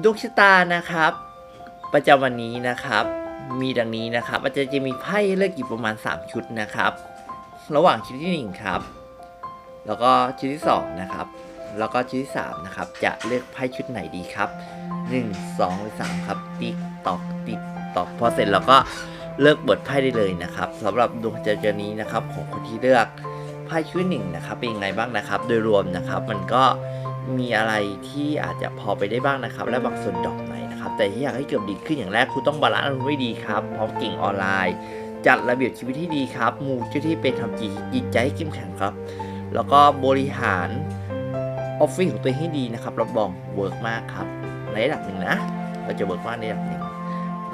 ดวงชะตานะครับ ประจำวันนี้นะครับ มีดังนี้นะครับอาจจะจะมีไพ่เลือกอยู่ประมาณ 3 ชุดนะครับ ระหว่างชุดที่1ครับ แล้วก็ชุดที่2นะครับ แล้วก็ชุดที่3นะครับ จะเลือกไพ่ชุดไหนดีครับ 1 2หรือ3ครับ ติ๊กตอกติ๊กตอกพอเสร็จแล้วก็เลือกเปิดไพ่ได้เลยนะครับสำหรับดวงจันทร์นี้นะครับ ของคนที่เลือกไพ่ชุดหนึ่งนะครับ เป็นยังไงบ้างนะครับ โดยรวมนะครับ มันก็ มีอะไรที่อาจจะพอไปได้บ้างนะครับ และบางส่วนดอกไหนนะครับ แต่ที่อยากให้เกิดดีขึ้นอย่างแรกคุณต้องบาลานซ์มณ์ให้ดีครับพร้อมเก่งออนไลน์ จัดระเบียบชีวิตที่ดีครับ มูเจ้าที่เป็นทำจิตจิตใจให้เข้มแข็งครับ แล้วก็บริหารออฟฟิศของตัวเองให้ดีนะครับรับรองเวิร์กมากครับในระดับหนึ่งนะ เราจะเวิร์กมากในระดับหนึ่ง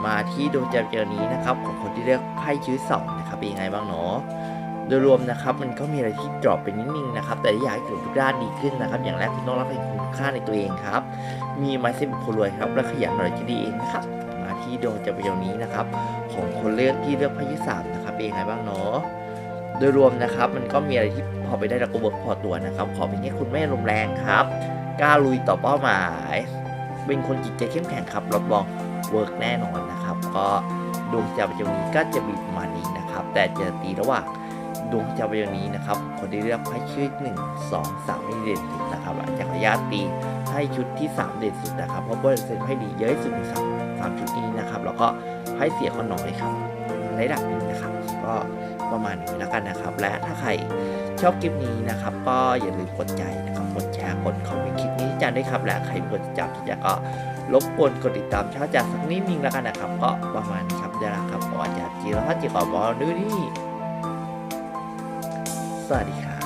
มาที่ดวงจันทร์เจอนี้นะครับ ของคนที่เลือกไพ่ชื้อสองนะครับเป็นยังไงบ้างเนาะ โดยรวมนะครับมันก็มีอะไรที่ดรอปไปนิดนึงนะครับ แต่ที่อยากให้เกิดทุกด้านดีขึ้นนะครับ อย่างแรกคุณต้องรับเห็นคุณค่าในตัวเองครับ มีไมซ์เซ็ตคนรวยครับและขยันหน่อยที่ดีเองนะครับมาที่ดวงจันทร์เจอนี้นะครับ ของคนเลือกที่เลือกพ่ชื้อสามนะครับเป็นยังไงบ้างเนาะโดยรวมนะครับมันก็มีอะไรที่พอไปได้แล้วก็เวิร์กพอตัวนะครับ ขอเพียงแค่คุณไม่ลมแรงครับกล้าลุยต่อเป้าหมาย เป็นคนจิตใจเข้มแข็งครับรับรองเวิร์กแน่นอนนะครับ ก็ดวงจันทร์ประจำนี้ก็จะมีประมาณนี้นะครับ แต่จะตีระหว่าง ดวงจันทร์ประจำนี้นะครับ คนที่เลือกให้ชื่อหนึ่งสองสามไม่เด่นสุดนะครับอาจจะขออนุญาตตีให้ชุดที่สามเด่นสุดนะครับ เพราะเปอร์เซ็นต์ให้ดีเยอะที่สุดในสามสามชุดนี้นะครับ แล้วก็ให้เสียคนน้อยครับในระดับหนึงนะครับ ก็ประมาณนี้แล้วกันนะครับ และถ้าใครชอบคลิปนี้นะครับ ก็อย่าลืมกดใจนะครับกดแชร์กดคอมเมนต์คลิปนี้จันด้วยครับและใครกดติดตามที่จะก็รบกวนกดติดตามช่องจัดสักนิดนึงแล้วกันนะครับ ก็ประมาณนี้ครับเดี๋ยวนะครับขออาจารย์จีรพัฒน์จิตรกรบอกด้วยนี่ สวัสดีครับ